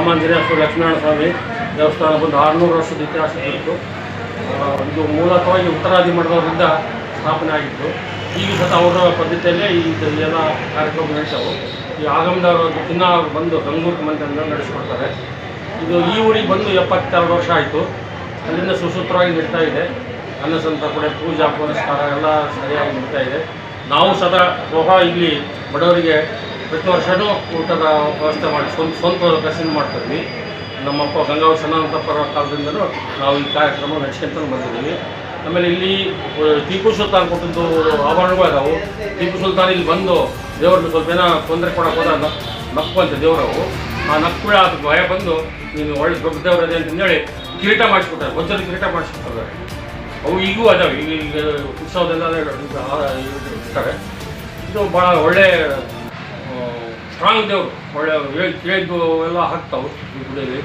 ರಾಮಾಂಜನೇಯ ಸ್ವಾಮಿ, ಲಕ್ಷ್ಮೀನಾರಾಯಣ ಸ್ವಾಮಿ ದೇವಸ್ಥಾನ ಬಂದು ಆರುನೂರು ವರ್ಷದ ಇತಿಹಾಸ ಇತ್ತು ಇದು ಮೂಲತವಾಗಿ ಉತ್ತರಾದಿ ಮಠದವರಿಂದ ಸ್ಥಾಪನೆ ಆಗಿತ್ತು. ಈಗ ಸತ ಅವರ ಪದ್ಧತಿಯಲ್ಲೇ ಈ ಎಲ್ಲ ಕಾರ್ಯಕ್ರಮ ನಡೆಸವು ಈ ಆಗಮದವರು ದಿನ ಅವ್ರು ಬಂದು ಗಂಗೂರ್ ಮಂದಿರ ನಡೆಸ್ಕೊಡ್ತಾರೆ. ಇದು ಈ ಊರಿಗೆ ಬಂದು ಎಪ್ಪತ್ತೆರಡು ವರ್ಷ ಆಯಿತು. ಅಲ್ಲಿಂದ ಸುಸೂತ್ರವಾಗಿ ನಡೀತಾ ಇದೆ. ಅನ್ನಸಂತರ್ಪಣೆ ಪೂಜಾ, ಪುನಸ್ಕಾರ ಎಲ್ಲ ಸರಿಯಾಗಿ ನಡೀತಾ ಇದೆ. ನಾವು ಸದಾ ಸ್ವಹ ಇಲ್ಲಿ ಬಡವರಿಗೆ ಪ್ರತಿ ವರ್ಷವೂ ಊಟದ ವ್ಯವಸ್ಥೆ ಮಾಡಿ ಸ್ವಂತ ಸ್ವಂತ ಕಸಿನ್ ಮಾಡ್ತಿದ್ವಿ. ನಮ್ಮಪ್ಪ ಗಂಗಾವ ಸಣ್ಣಂತಪ್ಪರ ಕಾಲದಿಂದಲೂ ನಾವು ಈ ಕಾರ್ಯಕ್ರಮ ನಡೆಸ್ಕೊಂತ ಬಂದಿದ್ದೀವಿ. ಆಮೇಲೆ ಇಲ್ಲಿ ಟೀಪು ಸುಲ್ತಾನ್ ಕೊಟ್ಟಿದ್ದು ಆಭರಣಗಳು ಅದಾವು ಟಿಪ್ಪು ಸುಲ್ತಾನ್ ಇಲ್ಲಿ ಬಂದು ದೇವ್ರನ್ನ ಸ್ವಲ್ಪ ಜನ ತೊಂದರೆ ಕೊಡೋಕೆ ಹೋದಾಗ ನಕ್ಕುವಂತೆ ದೇವರವು. ಆ ನಕ್ಕುಳ ಅದು ಭಯ ಬಂದು, ನೀನು ಒಳ್ಳೆ ದೊಡ್ಡ ದೇವರದೆ ಅಂತಂದೇಳಿ ಕಿರೀಟ ಮಾಡಿಸ್ಬಿಟ್ಟಾರೆ ವಜ್ರದ ಕಿರೀಟ ಮಾಡಿಸ್ಕೊಡ್ತಾರೆ. ಅವು ಈಗೂ ಅದಾವೆ. ಈಗ ಈಗ ಉತ್ಸವದೆಲ್ಲ ಇರ್ತಾರೆ ಇದು ಭಾಳ ಒಳ್ಳೆ ಸ್ಟ್ರಾಂಗ್ ದೇವರು ಒಳ್ಳೆ ಹೇಳ್- ಕೇಳಿದ್ದು ಎಲ್ಲ ಹಾಕ್ತಾವೆ ಈ ಗುಡಿಯಲ್ಲಿ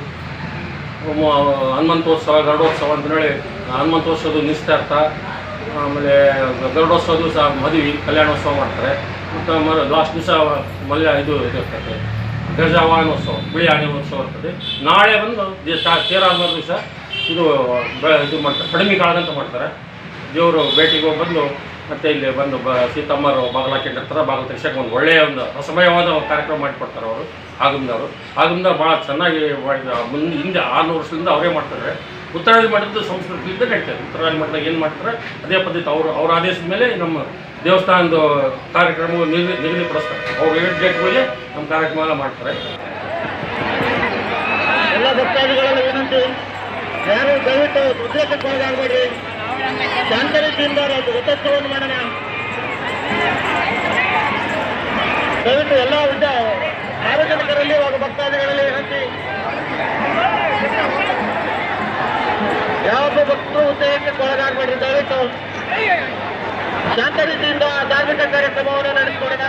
ಮ- ಹನುಮಂತೋತ್ಸವ ಗರುಡೋತ್ಸವ ಅಂತೇಳಿ ಹನುಮಂತೋತ್ಸವದ ನಿಶ್ಚಾರ್ಥ ಆಮೇಲೆ ಗರುಡೋತ್ಸವದು ಸಹ ಮದುವೆ ಕಲ್ಯಾಣೋತ್ಸವ ಮಾಡ್ತಾರೆ ಮತ್ತು ಲಾಸ್ಟ್ ದಿವಸ ಮಲ್ಯ ಇದು ಇದಿರ್ತದೆ ಗಜವಾಹನೋತ್ಸವ ಬಿಳಿ ಆನೆಯೋತ್ಸವ ಇರ್ತದೆ ನಾಳೆ ಬಂದು ದಿವಸ ತಾ- ತೇರಾದ ದಿವಸ ಇದು ಇದು ಮಾಡ್ತಾರೆ ಕಡಿಮೆ ಕಾಳಗಂತ ಮಾಡ್ತಾರೆ ದೇವರು ಭೇಟಿಗೆ ಹೋಗಿ ಬಂದು ಮತ್ತೆ ಇಲ್ಲಿ ಬಂದು ಬ ಸೀತಮ್ಮರು ಬಾಗಿಲು ಹತ್ರ ಬಾಗಿಲು ತೆಗ್ಸಕ್ಕೆ ಒಂದು ಒಳ್ಳೆಯ ಒಂದು ರಸಮಯವಾದ ಒಂದು ಕಾರ್ಯಕ್ರಮ ಮಾಡಿಕೊಡ್ತಾರೆ ಅವರು ಆಗುಂದವರು ಆಗಮದವ್ರು ಭಾಳ ಚೆನ್ನಾಗಿ ಮುಂದೆ ಹಿಂದೆ ಆರುನೂರು ವರ್ಷದಿಂದ ಅವರೇ ಮಾಡ್ತಾರೆ. ಉತ್ತರಾದಿ ಮಠದ ಸಂಸ್ಕೃತಿಯಿಂದ ನಡೀತಾರೆ ಉತ್ತರಾದಿ ಮಠದಾಗ ಏನು ಮಾಡ್ತಾರೆ? ಅದೇ ಪದ್ಧತಿ ಅವರು, ಅವ್ರ ಆದೇಶದ ಮೇಲೆ ನಮ್ಮ ದೇವಸ್ಥಾನದ ಕಾರ್ಯಕ್ರಮ ನಿಗದಿ, ನಿಗದಿಪಡಿಸ್ತಾರೆ. ಅವ್ರು ಏಳು ಡೇಟ್ಗಳಿಗೆ ನಮ್ಮ ಕಾರ್ಯಕ್ರಮ ಎಲ್ಲ ಮಾಡ್ತಾರೆ. ಎಲ್ಲ ಭಕ್ತಾದಿಗಳಲ್ಲಿ ವಿನಂತಿ, ಯಾರು ದಯವಿಟ್ಟು ಉದ್ದೇಶಕ್ಕೆ ಒಳಗಾಗಬೇಡಿ ರಥೋತ್ಸವವನ್ನು ಮಾಡೋಣ. ದಯವಿಟ್ಟು ಎಲ್ಲ ವಿದ್ಯಾ ಸಾರ್ವಜನಿಕರಲ್ಲಿ ಹಾಗೂ ಭಕ್ತಾದಿಗಳಲ್ಲಿ ಹಂಚಿ ಯಾವೊಬ್ಬ ಭಕ್ತರು ಉದ್ರೇಕಕ್ಕೆ ಒಳಗಾಗಬೇಡಿ. ದಯವಿಟ್ಟು ಶಾಂತ ರೀತಿಯಿಂದ ಧಾರ್ಮಿಕ ಕಾರ್ಯಕ್ರಮವನ್ನು ನಡೆಸಿಕೊಡೋಣ.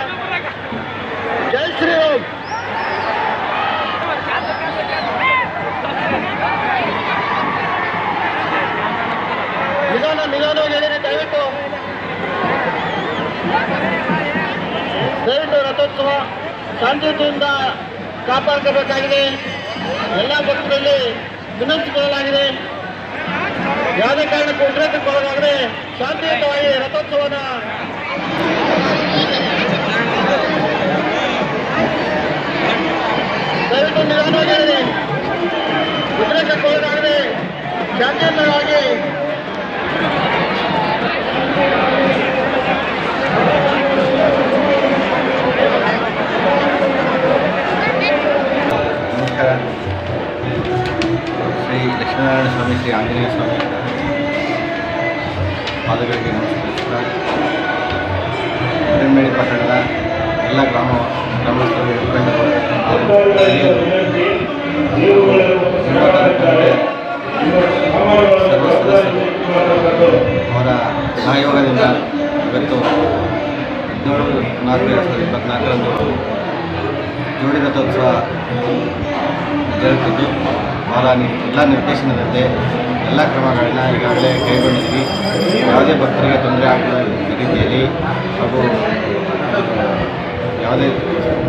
ಜೈ ಶ್ರೀರಾಮ್. ನಿಧಾನವಾಗಿ ಹೇಳಿರಿ ದಯವಿಟ್ಟು. ದಯವಿಟ್ಟು ರಥೋತ್ಸವ ಶಾಂತಿಯುತಿಯಿಂದ ಕಾಪಾಡ್ಕೋಬೇಕಾಗಿದೆ. ಎಲ್ಲ ಭಕ್ತರಲ್ಲಿ ವಿನಂತಿಕೊಳ್ಳಲಾಗಿದೆ ಯಾವುದೇ ಕಾರಣಕ್ಕೂ ಉದ್ರೇಕಕ್ಕೆ ಒಳಗಾಗದೆ ಶಾಂತಿಯುತವಾಗಿ ರಥೋತ್ಸವದ ದಯವಿಟ್ಟು ನಿಧಾನವಾಗಿ ಹೇಳಿರಿ ಉದ್ರೇಕಕ್ಕೆ ಒಳಗಾಗದೆ ಶಾಂತಿಯುತವಾಗಿ ಪಾದಗಳಿಗೆ ನಮಸ್ಕರಿಸ್ತಾ ಹಿರಣ್ಮೇಡಿ ಪಟ್ಟಣದ ಎಲ್ಲ ಗ್ರಾಮ ಗ್ರಾಮಸ್ಥರು ಮುಖಂಡರು ಅವರ ಸಹಯೋಗದಿಂದ ಇವತ್ತು ಹದಿನೇಳು ನಾಲ್ಕು ಎರಡು ಸಾವಿರದ ಇಪ್ಪತ್ತ್ನಾಲ್ಕರಂದು ಜೋಡಿ ರಥೋತ್ಸವ ಜರುಗುತ್ತಿದ್ದು ಅವರ ನಿ- ಎಲ್ಲ ನಿರ್ದೇಶನದಂತೆ ಎಲ್ಲ ಕ್ರಮಗಳನ್ನ ಈಗಾಗಲೇ ಕೈಗೊಂಡಿದ್ದೀವಿ ಯಾವುದೇ ಭಕ್ತರಿಗೆ ತೊಂದರೆ ಆಗದ ರೀತಿಯಲ್ಲಿ. ಹಾಗೂ ಯಾವುದೇ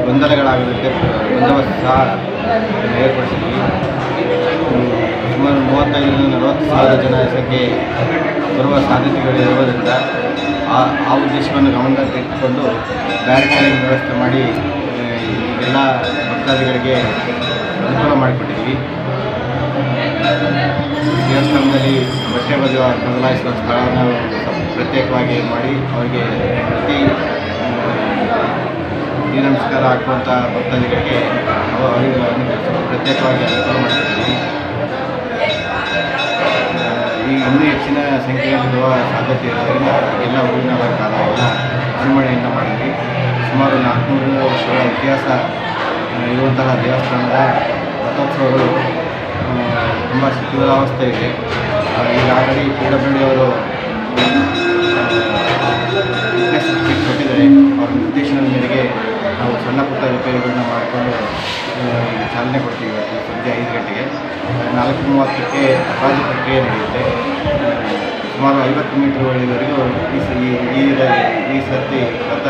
ಗೊಂದಲಗಳಾಗದಂತೆ ಬಂದೋಬಸ್ತ್ ಸಹ ಏರ್ಪಡಿಸಿದ್ವಿ. ಸುಮಾರು ಮೂವತ್ತೈದರಿಂದ ನಲವತ್ತು ಸಾವಿರ ಜನ ಸಂಖ್ಯೆ ಬರುವ ಸಾಧ್ಯತೆಗಳಿರುವುದರಿಂದ ಆ ಆ ಉದ್ದೇಶವನ್ನು ಗಮನದಲ್ಲಿ ಇಟ್ಟುಕೊಂಡು ಬ್ಯಾರಿಕೇಡಿಂಗ್ ವ್ಯವಸ್ಥೆ ಮಾಡಿ ಎಲ್ಲ ಭಕ್ತಾದಿಗಳಿಗೆ ಅನುಕೂಲ ಮಾಡಿಕೊಟ್ಟಿದ್ವಿ. ದೇವಸ್ಥಾನದಲ್ಲಿ ಬಟ್ಟೆ ಬದಲ ಬದಲಾಯಿಸುವ ಸ್ಥಳವನ್ನು ಪ್ರತ್ಯೇಕವಾಗಿ ಮಾಡಿ ಅವರಿಗೆ ಪ್ರತಿ ನೀರು ನಮಸ್ಕಾರ ಹಾಕುವಂಥ ಭಕ್ತಾದಿಗಳಿಗೆ ಅವರಿಗೆ ಪ್ರತ್ಯೇಕವಾಗಿ ಅನುಕೂಲ ಮಾಡಿದ್ದೀವಿ ಈಗ ಇನ್ನೂ ಹೆಚ್ಚಿನ ಸಂಖ್ಯೆಯಲ್ಲಿರುವ ಸಾಧ್ಯತೆ ಇರೋದರಿಂದ ಎಲ್ಲ ಹೂವಿನ ಕಾಲ ಎಲ್ಲ ನಿರ್ವಹಣೆಯನ್ನು ಮಾಡಿದ್ವಿ. ಸುಮಾರು ನಾಲ್ಕುನೂರು ವರ್ಷಗಳ ಇತಿಹಾಸ ಇರುವಂತಹ ದೇವಸ್ಥಾನದ ರಥೋತ್ಸವಗಳು ತುಂಬ ಶಿಥಿಲಾವಸ್ಥೆ ಇದೆ. ಈಗ ಈಗಾಗಲೇ ಪಿ ಡಬ್ಲ್ಯೂ ಡಿ ಅವರು ಫಿಟ್ನೆಸ್ ಸರ್ಟಿಫಿಕೇಟ್ ಕೊಟ್ಟಿದ್ದಾರೆ. ಅವ್ರ ನಿರ್ದೇಶನದ ಮೇರೆಗೆ ನಾವು ಸಣ್ಣ ಪುಟ್ಟ ರಿಪೇರಿಗಳನ್ನ ಮಾಡಿಕೊಂಡು ಚಾಲನೆ ಕೊಡ್ತೀವಿ ಇವತ್ತು ಸಂಜೆ ಐದು ಗಂಟೆಗೆ. ನಾಲ್ಕು ಮೂವತ್ತಕ್ಕೆ ಅಪರಾಧ ಪ್ರಕ್ರಿಯೆ ನಡೆಯುತ್ತೆ. ಸುಮಾರು ಐವತ್ತು ಮೀಟರ್ವರೆಗೂ ಈ ಈ ಈ ಸರ್ತಿ ರಥ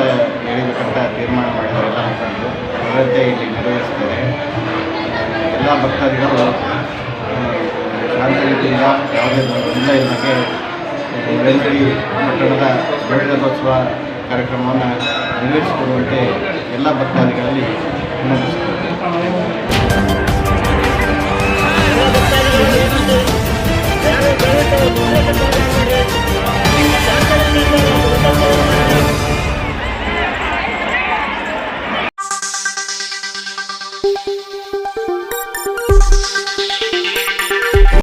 ಎಳಿಬೇಕಂತ ತೀರ್ಮಾನ ಮಾಡಿದ್ದಾರೆ ಎಲ್ಲ ಮುಖಂಡರು. ಅದರಂತೆ ಇಲ್ಲಿ ನೆರವೇರಿಸ್ತಾರೆ. ಎಲ್ಲ ಭಕ್ತಾದಿಗಳು ಶಾಂತಗತಿಯಿಂದ ಯಾವುದೇ ತೊಂದರೆ ಇದಕ್ಕೆ ವೆಂಕಡಿ ಪಟ್ಟಣದ ಬೆಳ್ಳಿದೋತ್ಸವ ಕಾರ್ಯಕ್ರಮವನ್ನು ನೆರವೇರಿಸಿಕೊಡುವಂತೆ ಎಲ್ಲ ಭಕ್ತಾದಿಗಳಲ್ಲಿ ವಿನಂತಿಸುತ್ತೇನೆ.